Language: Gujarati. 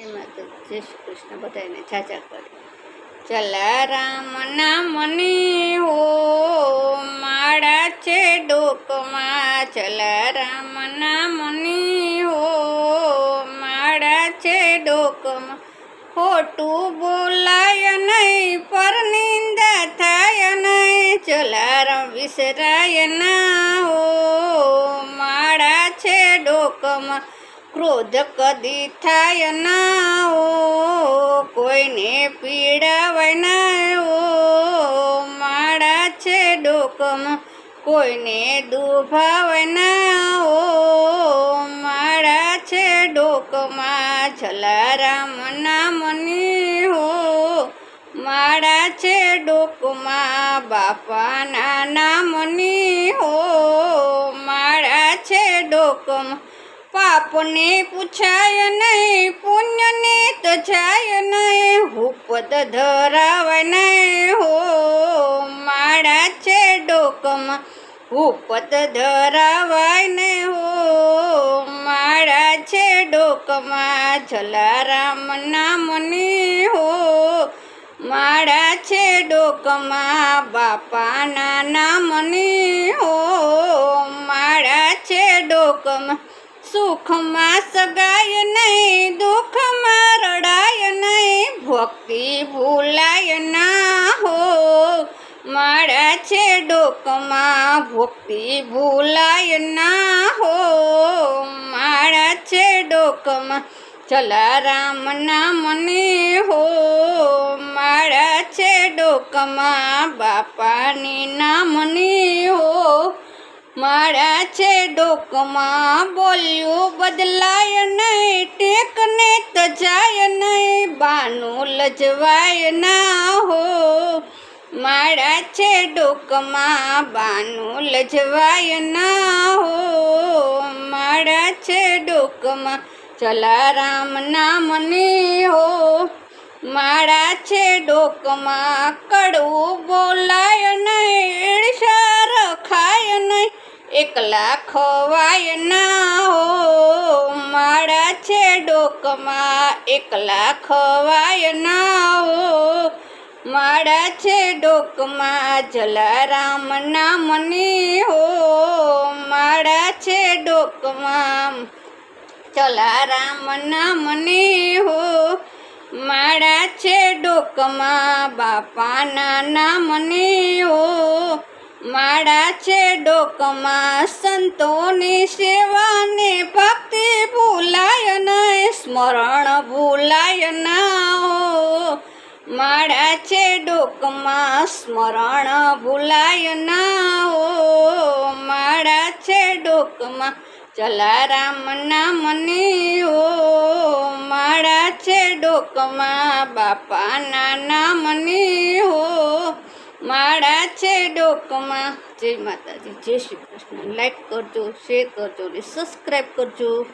એમાં તો જય શ્રી કૃષ્ણ બધાને જાજા કરે. ચલા રામ નામની હો, માળા છે ડોકમાં. ચલા રામ નામની હો, માળા છે ડોકમાં. ખોટું બોલાય નહીં, પર નિંદા થાય નહીં. ચલારામ વિસરાય ના હો, માળા છે ડોકમાં. ક્રોધ કદી થાય ના ઓ કોઈને પીડાવાય ના ઓ માળા છે ડોકમ, કોઈને દુભાવાય ના હો. માળા છે ડોકમાં, જલારામ નામની હો. માળા છે ડોકમાં, બાપાના નામની હો. માળા છે ડોકમાં પાપને પૂછાય નહીં પુણ્યને જાય નહીં હુપત ધરાવાય નહીં હો માળા છે ડોકમાં હુપત ધરાવાય ને હો માળા છે ડોકમાં, જલારામ નામની હો માળા છે ડોકમાં, બાપાના નામની હો માળા છે ડોકમાં સુખમાં સગાય નહીં, દુઃખમાં રડાય નહીં, ભક્તિ ભૂલાય ના હો. માળા છે ડોકમાં, ભક્તિ ભૂલાય ના હો. માળા છે ડોકમાં જલારામ નામની હો. માળા છે ડોકમાં, બાપાની નામની હો. છે ડોકમાં બોલ્યું, બદલાય નહીં, ટેકને તો જાય નહીં, બાનું લજવાય ના હો. માળા છે ડોકમાં, બાનું લજવાય ના હો. માળા છે ડોકમાં, જલારામ નામની હો. માળા છે ડોકમાં, કડવું બોલાય નહીં, ઈર્ષા એકલા ખવાય ના હો. માળા છે ડોકમાં. એકલા ખવાય ના હો. માળા છે ડોકમાં. જલારામ નામની હો. માળા છે ડોકમાં. જલારામ નામની હો. માળા છે ડોકમાં. બાપાના નામની હો. માળા છે ડોકમાં, સંતોની સેવાને ભક્તિ ભૂલાય નહીં સ્મરણ ભૂલાય ના હો. માળા છે ડોકમાં, સ્મરણ ભૂલાય ના હો. માળા છે ડોકમાં, જલારામ નામની હો. માળા છે ડોકમાં, બાપાના નામની હો. માળા છે ડોકમાં. જય માતાજી, જય શ્રી કૃષ્ણ. લાઈક કરજો શેર કરજો અને સબસ્ક્રાઈબ કરજો.